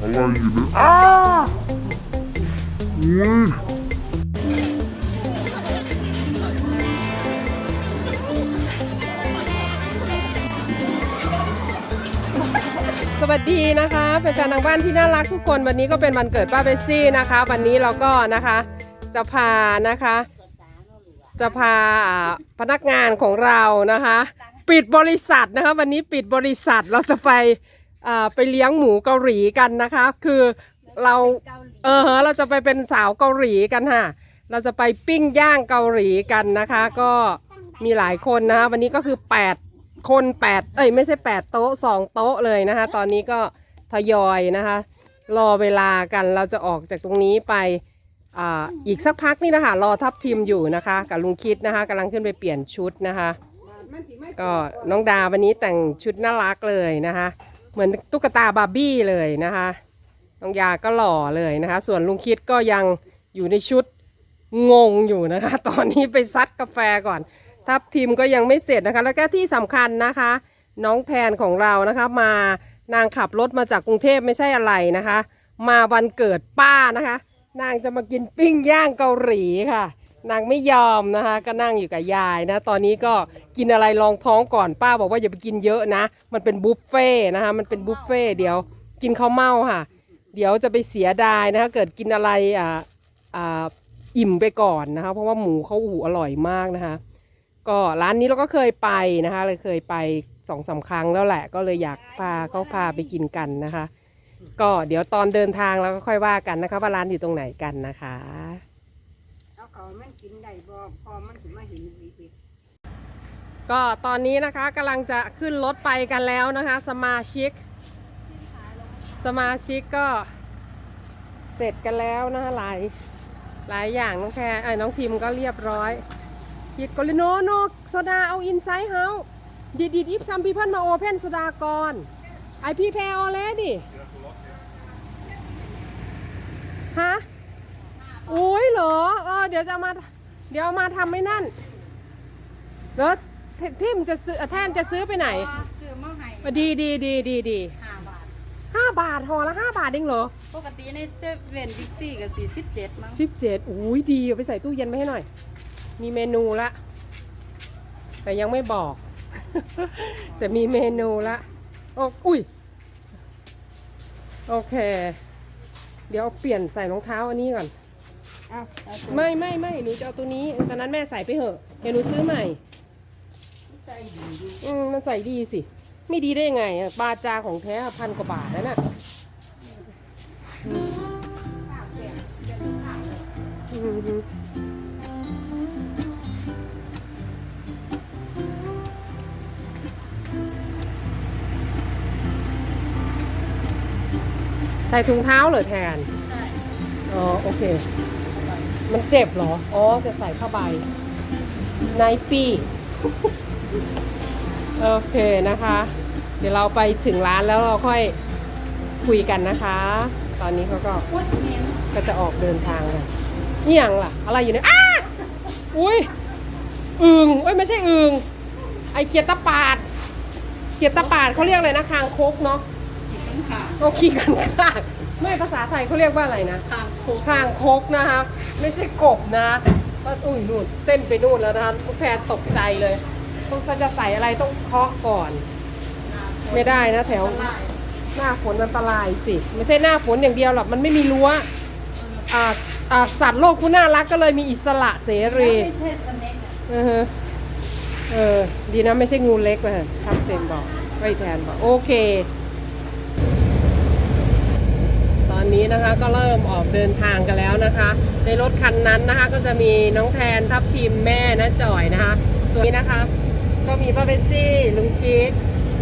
อะไรอยู่เนี่ยอ้าอุ้ยสวัสดีนะคะแฟนๆทางบ้านที่น่ารักทุกคนวันนี้ก็เป็นวันเกิดป้าเบสซี่นะคะ วันนี้เราก็นะคะจะพานะคะ จะพาอ่าพนักงานของเรานะคะ ปิดบริษัทนะคะ วันนี้ปิดบริษัทเราจะไป อ่าไปเลี้ยงหมูเกาหลีกันนะคะ คือเราเออเราจะไปเป็นสาวเกาหลีกันค่ะ เราจะไปปิ้งย่างเกาหลีกันนะคะ ก็มีหลายคนนะคะวันนี้ก็คือ 8 คน 8 เอ้ยไม่ใช่ 8 โต๊ะ 2 โต๊ะเลยนะคะ ตอนนี้ก็ทยอยนะคะ รอเวลากันเราจะออกจากตรงนี้ไปอ่าอีกสักพักนี่นะคะรอทับทิมอยู่นะคะ กับลุงคิดนะคะกำลังขึ้นไปเปลี่ยนชุดนะคะ ก็น้องดาวันนี้แต่งชุดน่ารักเลยนะคะ เหมือนตุ๊กตาบาร์บี้เลยนะคะน้องยาก็หล่อเลยนะคะ ส่วนลุงคิดก็ยังอยู่ในชุดงงอยู่นะคะ ตอนนี้ไปซัดกาแฟก่อน ทับทีมก็ยังไม่เสร็จนะคะ แล้วก็ที่สำคัญนะคะ น้องแทนของเรานะคะ มานางขับรถมาจากกรุงเทพไม่ใช่อะไรนะคะ มาวันเกิดป้านะคะ นางจะมากินปิ้งย่างเกาหลีค่ะ นางไม่ยอมนะคะ ก็นั่งอยู่กับยายนะ ตอนนี้ก็กินอะไรรองท้องก่อนป้าบอกว่าอย่าไปกินเยอะนะ มันเป็นบุฟเฟ่นะคะ มันเป็นบุฟเฟ่เดี๋ยวกินข้าวเม่าค่ะ เดี๋ยวจะไปเสียดายนะคะ เกิดกินอะไรอ่าอ่าอิ่มไปก่อนนะคะ เพราะว่าหมูเขาอูอร่อยมากนะคะ ก็ร้านนี้เราก็เคยไปนะคะ เลยเคยไปสองสาครั้งแล้วแหละ ก็เลยอยากพาเขาพาไปกินกันนะคะ ก็เดี๋ยวตอนเดินทางเราก็ค่อยว่ากันนะคะ ว่าร้านอยู่ตรงไหนกันนะคะ เอาเขามันกินได้บ่พอมันถึงมาเห็นอีกก็ตอนนี้นะคะกำลังจะขึ้นรถไปกันแล้วนะคะ สมาชิก สมาชิกก็เสร็จกันแล้วนะคะหลายหลายอย่างน้องแคร์ไอ้น้องพิมก็เรียบร้อยคิดก็เลยโนโนโซดาเอาอินไซด์เฮาดิดดิดอิฟซัมพีพิลมาโอเพนโซดาก่อนไอพี่แพรออเลดิฮะ อุ้ยเหรอเออเดี๋ยวจะเอามา เดี๋ยวเอามาทำไม่นั่นแล้วททิมจะซื้อแทนจะซื้อไปไหนซื้อมาให้อะดีดีดีดีดีห้าบาทห้าบาทห่อละห้าบาทเองเหรอปกติในเซเว่นบิ๊กซี่ก็สี่สิบเจ็ดมั้งสิบเจ็ดอุ้ยดีเอาไปใส่ตู้เย็นไว้ให้หน่อย มีเมนูละ แต่ยังไม่บอก แต่มีเมนูละโอ้อุ้ยโอเค เดี๋ยวเอาเปลี่ยนใส่รองเท้าอันนี้ก่อน อ้าวเอาสิไม่ไม่ไม่หนูจะเอาตัวนี้ตอนนั้นแม่ใส่ไปเหอะเดี๋ยวหนูซื้อใหม่ใจดีดีอืมมันใส่ดีสิ ไม่ดีได้ยังไงอะบาจาของแท้พันกว่าบาทแล้วน่ะอืมอืมฮึใส่ถุงเท้าเหรอแทน ใช่อ๋อ โอเค มันเจ็บเหรอ อ๋อจะใส่ผ้าใบไนปี้โอเคนะคะ เดี๋ยวเราไปถึงร้านแล้วเราค่อยคุยกันนะคะ ตอนนี้เขาก็วัดเน้นก็จะออกเดินทางกันนี่ยังล่ะ อะไรอยู่เนี่ยอ้าอุ้ยอึงเอ้ยไม่ใช่อึงไอเขียดตะปาดเขียดตะปาดเขาเรียกอะไรนะคางคกเนาะกินข้างเอาขี้กันคาก ไม่ภาษาไทยเขาเรียกว่าอะไรนะข้างโคกคางคกนะครับไม่ใช่กบนะว่าอุ้ยนู่นเต้นไปนู่นแล้วนะคะแพรตกใจเลย ต้องจะใส่อะไรต้องเคาะก่อน ไม่ได้นะแถวไล่หน้าฝนอันตรายสิ ไม่ใช่หน้าฝนอย่างเดียวหรอกมันไม่มีรั้วอ่าอ่าสัตว์โลกผู้น่ารักก็เลยมีอิสระเสรีไม่ใช่สเน็กอะเออฮะเออ ดีนะไม่ใช่งูเล็กนะทับเต็มบอก ไว้แทนบอก โอเค ตอ นี้นะคะก็เริ่มออกเดินทางกันแล้วนะคะ ในรถคันนั้นนะคะก็จะมีน้องแทนทับทีมแม่นะจ่อยนะคะ ส่วนนี้นะคะ ก็มีป้าเบสซี่ลุงคิด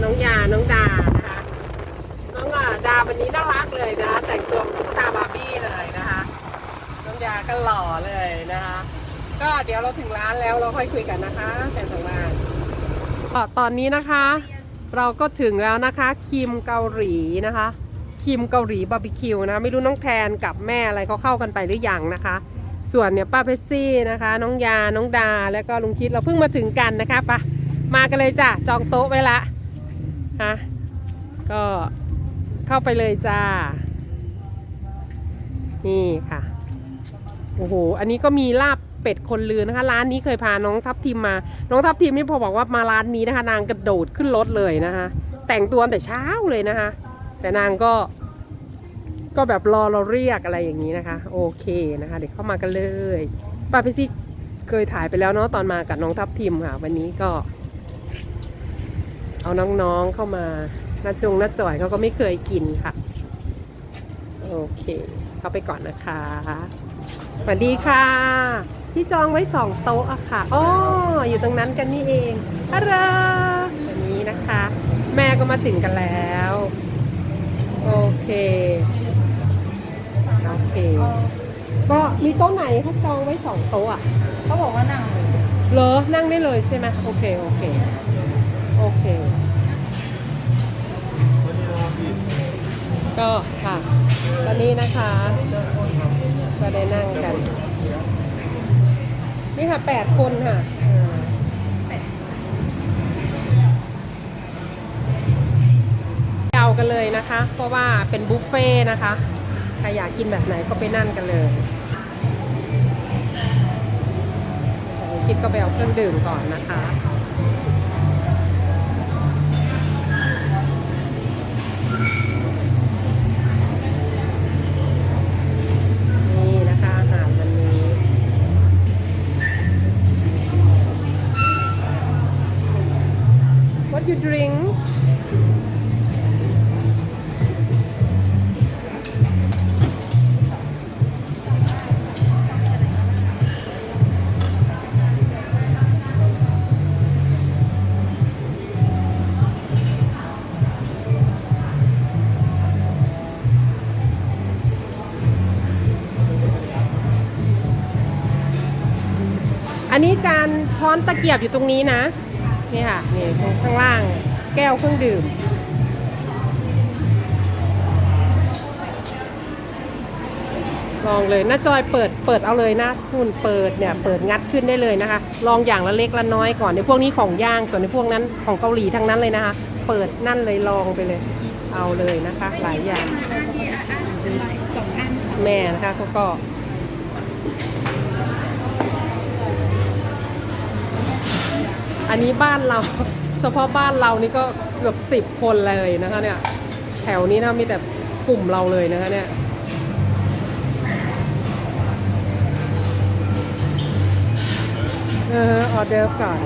น้องยาน้องดานะคะน้องดาวันนี้น่ารักเลยนะแต่งตัวเหมือนตุ๊กตาบาร์บี้เลยนะคะน้องยาก็หล่อเลยนะคะ ก็เดี๋ยวเราถึงร้านแล้วเราค่อยคุยกันนะคะแฟนทางบ้านตอนนี้นะคะ เราก็ถึงแล้วนะคะคิมเกาหลีนะคะ คิมเกาหลีบาร์บีคิวนะ ไม่รู้น้องแทนกับแม่อะไรเขาเข้ากันไปหรือยังนะคะ ส่วนเนี่ยป้าเพชซี่นะคะ น้องยาน้องดาแล้วก็ลุงคิดเราเพิ่งมาถึงกันนะคะปะมากันเลยจ้ะจองโต๊ะไว้ละฮะก็เข้าไปเลยจ้า นี่ค่ะโอ้โหอันนี้ก็มีลาบเป็ดคนลือนะคะ ร้านนี้เคยพาน้องทัพทีมมา น้องทัพทีมนี่พอบอกว่ามาร้านนี้นะคะ นางกระโดดขึ้นรถเลยนะคะ แต่งตัวแต่เช้าเลยนะคะ แต่นางก็ ก็แบบรอเราเรียกอะไรอย่างนี้นะคะ โอเคนะคะ เดี๋ยวเข้ามากันเลยป้าพิซิเคยถ่ายไปแล้วเนาะตอนมากับน้องทัพทีมค่ะ วันนี้ก็ เอาน้องๆเข้ามาน้าจงน้าจ่อยเขาก็ไม่เคยกินค่ะ โอเค เข้าไปก่อนนะคะสวัสดีค่ะ ที่จองไว้สองโต๊ะอะค่ะอ๋ออยู่ตรงนั้นกันนี่เองฮัลโหลวันนี้นะคะ แม่ก็มาถึงกันแล้ว โอเค โอเค ก็มีโต๊ะไหนเขาจองไว้สองโต๊ะอะเขาบอกว่านั่งเลยเหรอนั่งได้เลยใช่ไหมโอเค โอเค โอเค ก็ค่ะ ตอนนี้นะคะ ก็ได้นั่งกัน นี่ค่ะแปดคนค่ะ กันเลยนะคะ เพราะว่าเป็นบุฟเฟ่ต์นะคะใครอยากกินแบบไหนก็ไปนั่นกันเลยคิดก็ไปเอาเครื่องดื่มก่อนนะคะ นนี้จานช้อนตะเกียบอยู่ตรงนี้นะ นี่ค่ะ นี่ตรงข้างล่าง แก้วเครื่องดื่ม ลองเลยน้าจอยเปิด เปิดเอาเลยนะคุณเปิดเนี่ย เปิดงัดขึ้นได้เลยนะคะ ลองอย่างละเล็กละน้อยก่อน ในพวกนี้ของย่าง ส่วนในพวกนั้นของเกาหลีทั้งนั้นเลยนะคะ เปิดนั่นเลยลองไปเลย เอาเลยนะคะ หลายอย่าง แม่นะคะเขาก็ อันนี้บ้านเรา เฉพาะบ้านเรานี่ก็เกือบสิบคนเลยนะคะเนี่ย แถวนี้นะมีแต่กลุ่มเราเลยนะคะเนี่ยเออออเดอร์ก่อน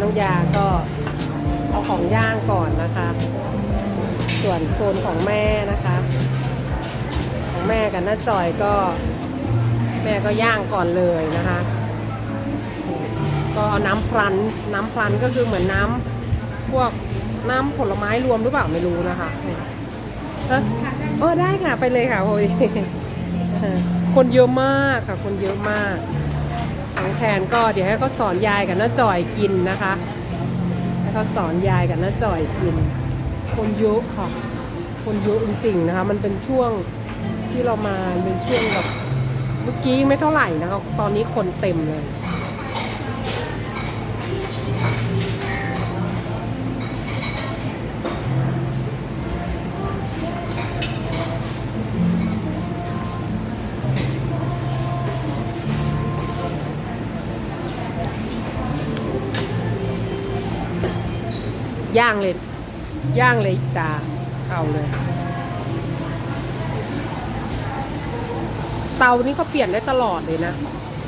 น้องยาก็เอาของย่างก่อนนะคะ ส่วนโซนของแม่นะคะ ของแม่กับน้าจอยก็ แม่ก็ย่างก่อนเลยนะคะ ก็เอาน้ำพลันน้ำพลันก็คือเหมือนน้ำพวกน้ำผลไม้รวมหรือเปล่าไม่รู้นะคะเออได้ค่ะไปเลยค่ะโอ้ยคนเยอะมากค่ะ คนเยอะมาก แทนก็เดี๋ยวให้เขาสอนยายกับน้าจอยกินนะคะให้เขาสอนยายกับน้าจอยกิน คนเยอะค่ะ คนเยอะจริงๆนะคะ มันเป็นช่วงที่เรามาเป็นช่วงแบบเมื่อกี้ไม่เท่าไหร่นะคะตอนนี้คนเต็มเลย ย่างเลย ย่างเลยจ้าเอาเลย เตานี่เขาเปลี่ยนได้ตลอดเลยนะ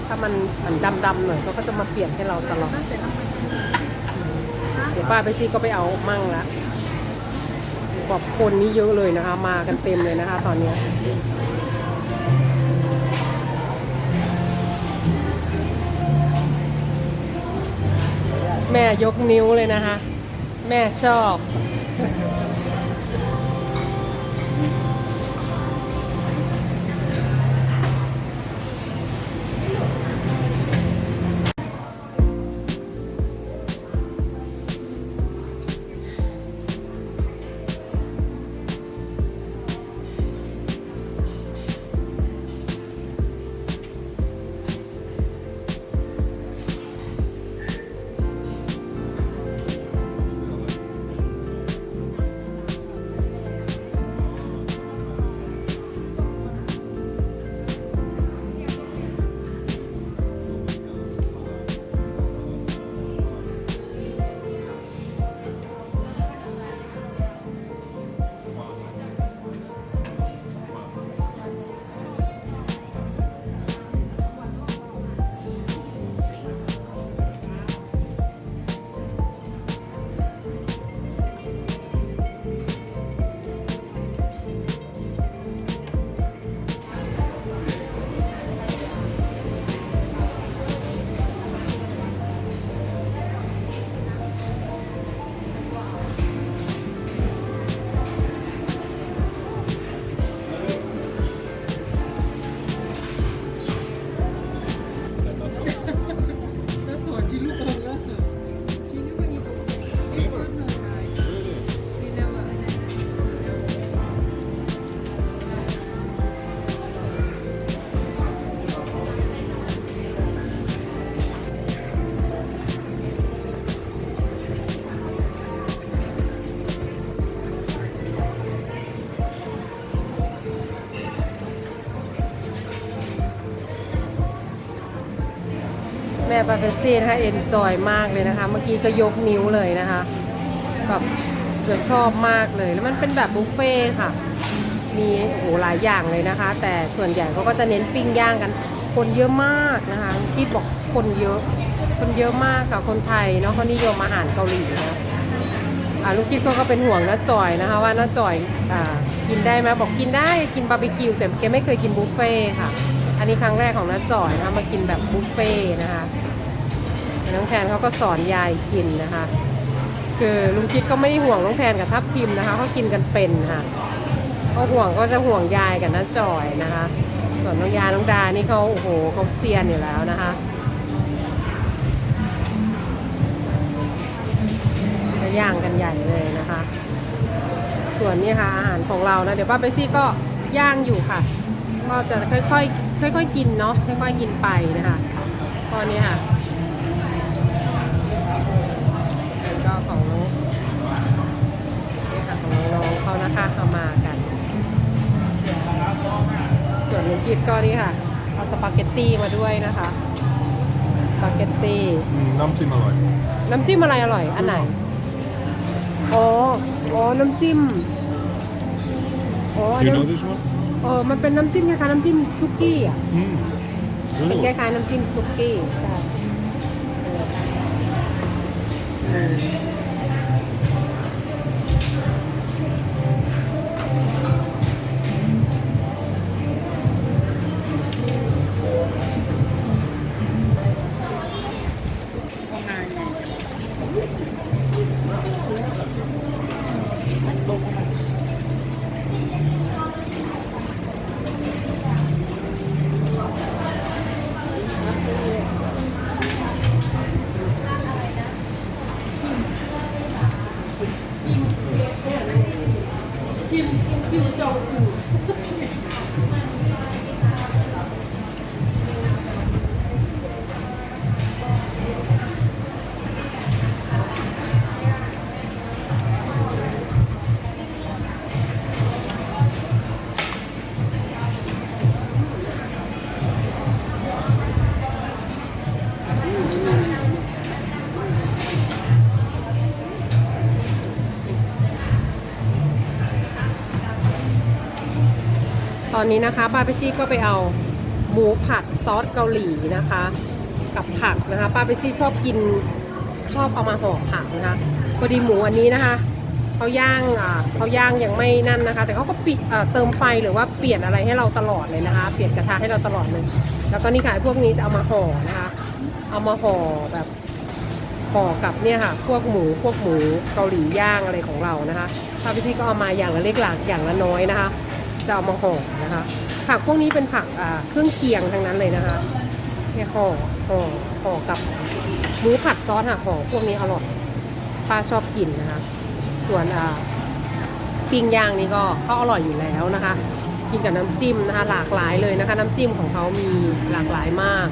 ถ้ามันมันดำๆหน่อยเขาก็จะมาเปลี่ยนให้เราตลอด เดี๋ยวป้าไปซีก็ไปเอามั่งละบอกคนนี้เยอะเลยนะคะ มากันเต็มเลยนะคะ ตอนนี้แม่ยกนิ้วเลยนะคะ แม่ชอบ ปาเปเซี่นะคะเอนจอยมากเลยนะคะ เมื่อกี้ก็ยกนิ้วเลยนะคะแบบเกือบชอบมากเลย แล้วมันเป็นแบบบุฟเฟ่ต์ค่ะ มีโอ้โหหลายอย่างเลยนะคะ แต่ส่วนใหญ่เขาก็จะเน้นปิ้งย่างกัน คนเยอะมากนะคะพี่บอกคนเยอะ คนเยอะมากค่ะคนไทยเนาะเขานิยมอาหารเกาหลีนะอ่าลูกคิดก็ก็เป็นห่วงน้าจอยนะคะ ว่าน้าจอยอ่ากินได้ไหมบอกกินได้กินบาร์บีคิวแต่แกไม่เคยกินบุฟเฟ่ต์ค่ะ อันนี้ครั้งแรกของน้าจอยนะคะมากินแบบบุฟเฟ่ต์นะคะ น้องแทนเขาก็สอนยายกินนะคะ คือลุงคิดก็ไม่ได้ห่วงน้องแทนกับทัพทิมนะคะเขากินกันเป็นค่ะเขาห่วงก็จะห่วงยายกับน้าจอยนะคะ ส่วนน้องยาน้องดานี่เขาโอ้โหเขาเซียนอยู่แล้วนะคะย่างกันใหญ่เลยนะคะ ส่วนนี้ค่ะอาหารของเรานะเดี๋ยวป้าไปซี่ก็ย่างอยู่ค่ะ ก็จะค่อยๆค่อยๆกินเนาะค่อยๆกินไปนะคะตอนนี้ค่ะ มากัน ส่วนลุงคิดก็นี่ค่ะ เอาสปาเกตตี้มาด้วยนะคะสปาเกตตี้น้ำจิ้มอร่อยน้ำจิ้มอะไรอร่อย อันไหนอ๋ออ๋อน้ำจิ้มอ๋อ Do you น้ know this one? ำเออมันเป็นน้ำจิ้มคล้ายๆน้ำจิ้มซุกี้อะ Mm. เป็นค Really? ล้ายๆน้ำจิ้มซุกี้ใช่เออ อนนี้นะคะป้าเปซี่ก็ไปเอาหมูผัดซอสเกาหลีนะคะ กับผักนะคะป้าเปซี่ชอบกินชอบเอามาห่อผักนะคะพอดีหมูอันนี้นะคะเขาย่างอ่าเขาย่างยังไม่นั่นนะคะ แต่เขาก็ปิดเติมไฟหรือว่าเปลี่ยนอะไรให้เราตลอดเลยนะคะ เปลี่ยนกระทะให้เราตลอดเลยแล้วก็นี่ค่ะพวกนี้จะเอามาห่อนะคะ เอามาห่อแบบห่อกับเนี่ยค่ะพวกหมูพวกหมูเกาหลีย่างอะไรของเรานะคะป้าเปซี่ก็เอามาอย่างละเล็กหลักอย่างละน้อยนะคะ จะเอามาห่อนะคะ ผักพวกนี้เป็นผักอ่าเครื่องเคียงทั้งนั้นเลยนะคะเนี่ยห่อห่อห่อกับหมูผัดซอสค่ะห่อพวกนี้อร่อยป้าชอบกินนะคะ ส่วนอ่าปิ้งย่างนี่ก็เขาอร่อยอยู่แล้วนะคะ กินกับน้ำจิ้มนะคะ หลากหลายเลยนะคะ น้ำจิ้มของเขามีหลากหลายมาก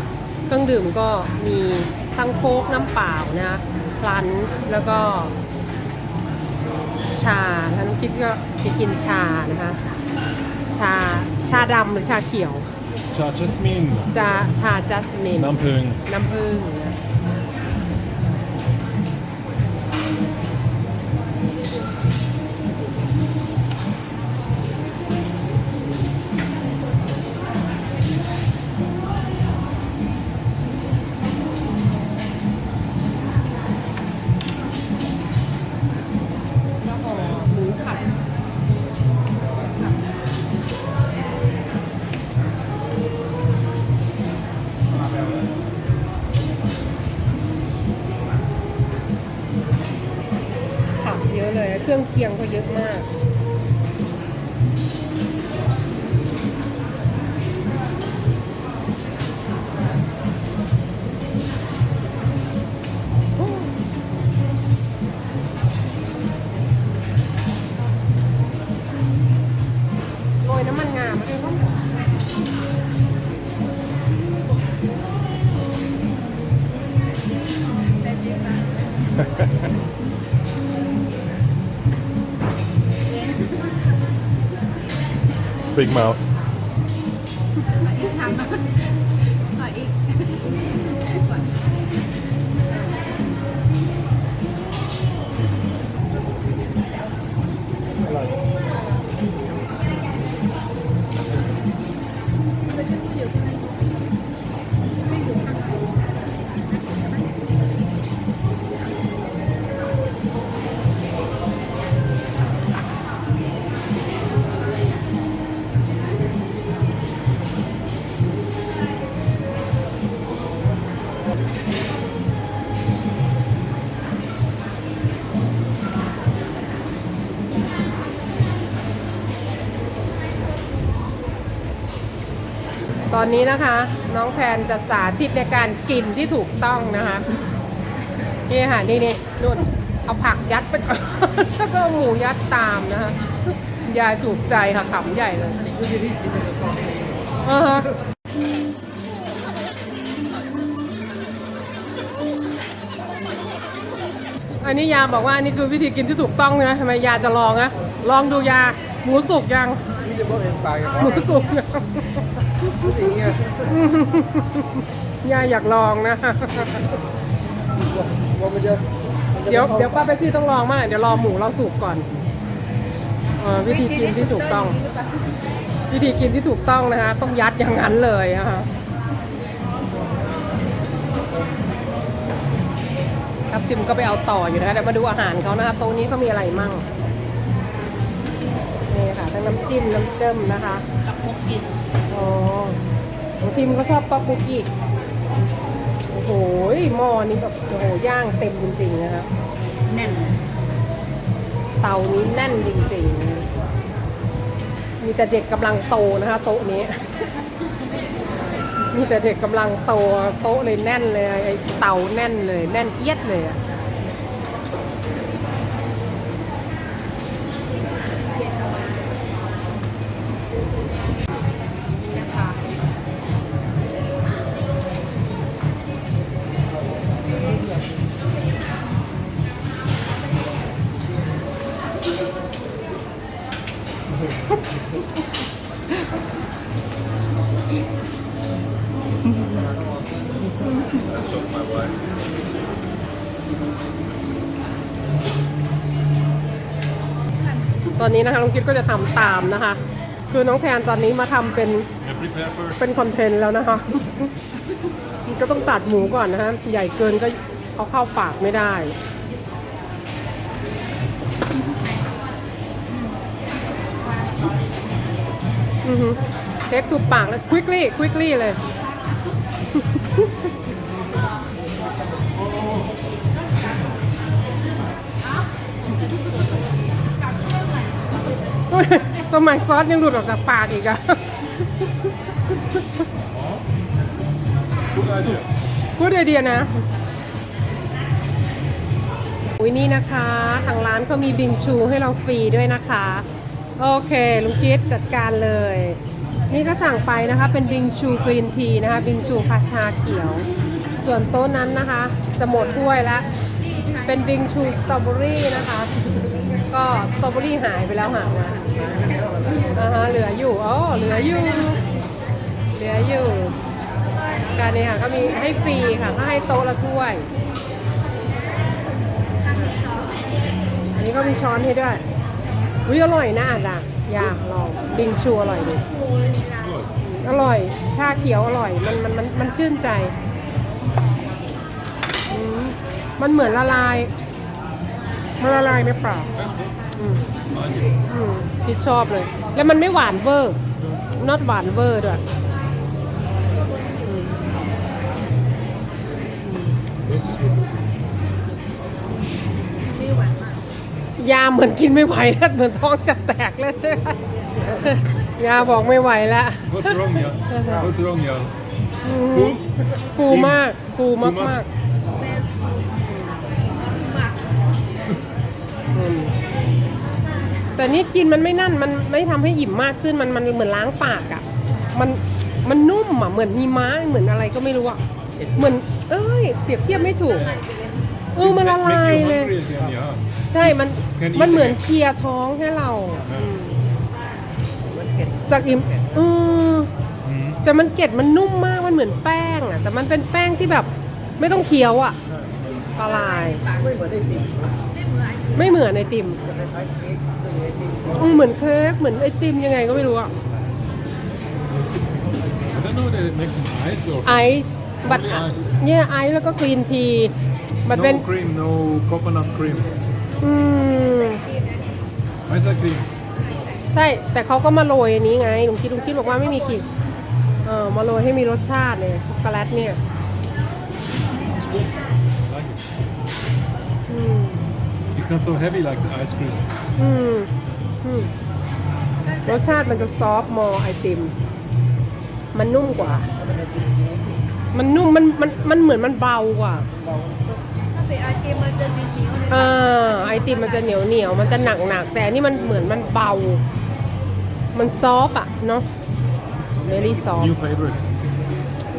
เครื่องดื่มก็มีทั้งโค้กน้ำเปล่านะคะพลันส์แล้วก็ชาถ้าน้องคิดก็ไปกินชานะคะ ชาชาดำหรือชาเขียว ชาจัสมิน จะชาจัสมินน้ำผึ้งน้ำผึ้ง อะเลย เครื่องเคียงก็เยอะมาก โรยน้ำมันงามาด้วยก็ บิ๊ก นนี้นะคะ น้องแพนจะสาธิตในการกินที่ถูกต้องนะคะนี่ค่ะนี่นี่นุ่นเอาผักยัดไปก่อนแล้วก็หมูยัดตามนะคะยายถูกใจค่ะขำใหญ่เลยอ่าฮะอันนี้ยาบอกว่าอันนี่คือวิธีกินที่ถูกต้องนะทำไมยาจะลองอะลองดูยาหมูสุกยังหมูสุกยัง ผู้หญิงไงย่าอยากลองนะ ว่ามันจะมันจะเดี๋ยวเดี๋ยวป้าไปซี่ต้องลองมาก เดี๋ยวรอหมูเราสุกก่อนเออวิธีกินที่ถูกต้อง วิธีกินที่ถูกต้องนะคะต้องยัดอย่างนั้นเลยนะคะทับทิมก็ไปเอาต่ออยู่นะคะเดี๋ยวมาดูอาหารเขานะคะโต๊ะนี้เขามีอะไรมั่งนี่ค่ะ ทั้งน้ำจิ้มน้ำเจิ้มนะคะ กับพกกินอ๋อของทิมก็ชอบต๊อกบุกิโอ้โหหม้อนี้แบบโอ้โหย่างเต็มจริงๆนะคะแน่น เตานี้แน่นจริงๆ มีแต่เด็กกำลังโตนะคะ โต๊ะนี้ มีแต่เด็กกำลังโตโต๊ะเลยแน่นเลยไอ้เตาแน่นเลย แน่นเอียดเลยอะ ตอนนี้นะคะลุงกิ๊บก็จะทำตามนะคะ คือน้องแทนตอนนี้มาทำเป็น And prepare first. เป็นคอนเทนต์แล้วนะคะ ก็ต้องตัดหมูก่อนนะฮะใหญ่เกินก็เอาเข้าปากไม่ได้อือฮึเทคคือปากแล้ว quickly quickly เลยโอ้ย ทำไมซอสยังหลุดออกจากปากอีกอะพูดไอเดียนะอุ้ยนี่นะคะ ทางร้านก็มีบิงชูให้เราฟรีด้วยนะคะ โอเคลุงคิดจัดการเลย นี่ก็สั่งไปนะคะ เป็นบิงชูกรีนทีนะคะ บิงชูคาชาเขียว ส่วนโต๊ะนั้นนะคะ จะหมดถ้วยแล้ว เป็นบิงชูสตรอเบอรี่นะคะ ก็สตรอเบอรี่หายไปแล้วหามา อ่าฮะเหลืออยู่อ๋อเหลืออยู่ เหลืออยู่ การนี้ค่ะก็มีให้ฟรีค่ะก็ให้โต๊ะละถ้วย อันนี้ก็มีช้อนให้ด้วยอุ้ยอร่อยนะอะอยากลองบิงชูอร่อยดิอร่อยชาเขียวอร่อยมันมันมันมันชื่นใจอืมมันเหมือนละลายมันละลายในปาก That's good. อืม Like it. อืมพี่ชอบเลย แล้วมันไม่หวานเวอร์ not หวานเวอร์ด้วย This is good. ไม่หวานมากยาเหมือนกินไม่ไหวแล้วเหมือนท้องจะแตกแล้วใช่ไหมยาบอกไม่ไหวแล้ว What's wrong, Jan? What's wrong, Jan? ฟูฟูมากฟูมาก Too มาก much? แต่นี่กินมันไม่นั่นมันไม่ทำให้อิ่มมากขึ้นมันมันเหมือนล้างปากอะ่ะมันมันนุ่มอะเหมือนมีม้าเหมือนอะไรก็ไม่รู้อะเหมือนเอ้ยเปรียบเทียบไม่ถูกเออมันละลายเลย ใช่มันมันเหมือนเคลียร์ท้องให้เราจากอิ่มอืม Mhm. แต่มันเกล็ดมันนุ่มมากมันเหมือนแป้งอะ แต่มันเป็นแป้งที่แบบไม่ต้องเคี้ยวอะ ละลาย ไม่เหมือนไอติมไม่เหมือนไอติมจะคล้ายๆเค้กซึ่งไอติมอืมเหมือนเค้กเหมือนไอติมยังไงก็ไม่รู้อะ I don't know that it makes nice or ไอซ์บัต Only ice เนี่ยไอซ์แล้วก็กรีนทีมัน no เป็น cream, no coconut cream. อืม Ice like cream. ใช่ แต่เขาก็มาโรยอันนี้ไงลุงคิดลุงคิดบอกว่าไม่มีกลิ่นเออมาโรยให้มีรสชาติเนี่ยช็อกโกแลตเนี่ย not so heavy like the ice cream. อืมอืมรสชาติมันจะซอฟต์มอไอติม มันนุ่มกว่า มันนุ่มมันมันมันเหมือนมันเบากว่า ถ้าเป็นไอติมมันจะมีเหนียวเลยอ่าไอติมมันจะเหนียวเหนียวมันจะหนักหนักแต่อันนี่มันเหมือนมันเบา มันซอฟต์อะเนาะ very soft New favorite.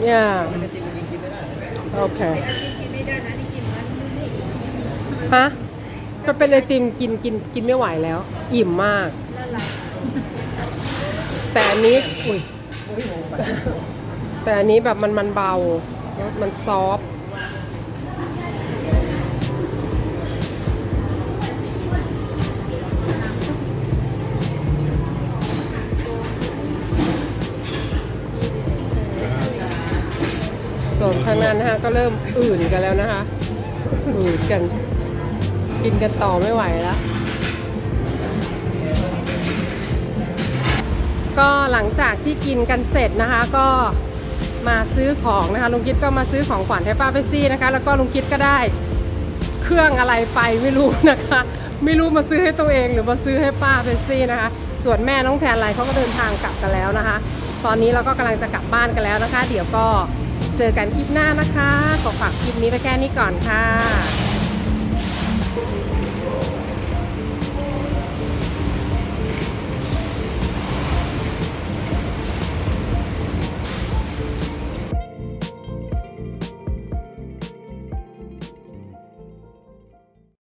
yeah ไอติมจริงกินไม่ได้โอเค ไอติมกินไม่ได้นะนี่กินมันนุ่มฮะ ถ้าเป็นไอติมกินกินกินไม่ไหวแล้ว อิ่มมาก แต่อันนี้อุ้ยแต่อันนี้แบบมันมันเบา มันซอฟส่วนข้างนั้นนะคะก็เริ่มอื่นกันแล้วนะคะ อืดกัน กินกันต่อไม่ไหวแล้ว ก็หลังจากที่กินกันเสร็จนะคะ ก็มาซื้อของนะคะลุงคิดก็มาซื้อของขวัญให้ป้าเปซี่นะคะ แล้วก็ลุงคิดก็ได้เครื่องอะไรไปไม่รู้นะคะ ไม่รู้มาซื้อให้ตัวเองหรือมาซื้อให้ป้าเปซี่นะคะ ส่วนแม่น้องแทนอะไรเขาก็เดินทางกลับกันแล้วนะคะ ตอนนี้เราก็กำลังจะกลับบ้านกันแล้วนะคะ เดี๋ยวก็เจอกันคลิปหน้านะคะขอฝากคลิปนี้ไปแค่นี้ก่อนค่ะ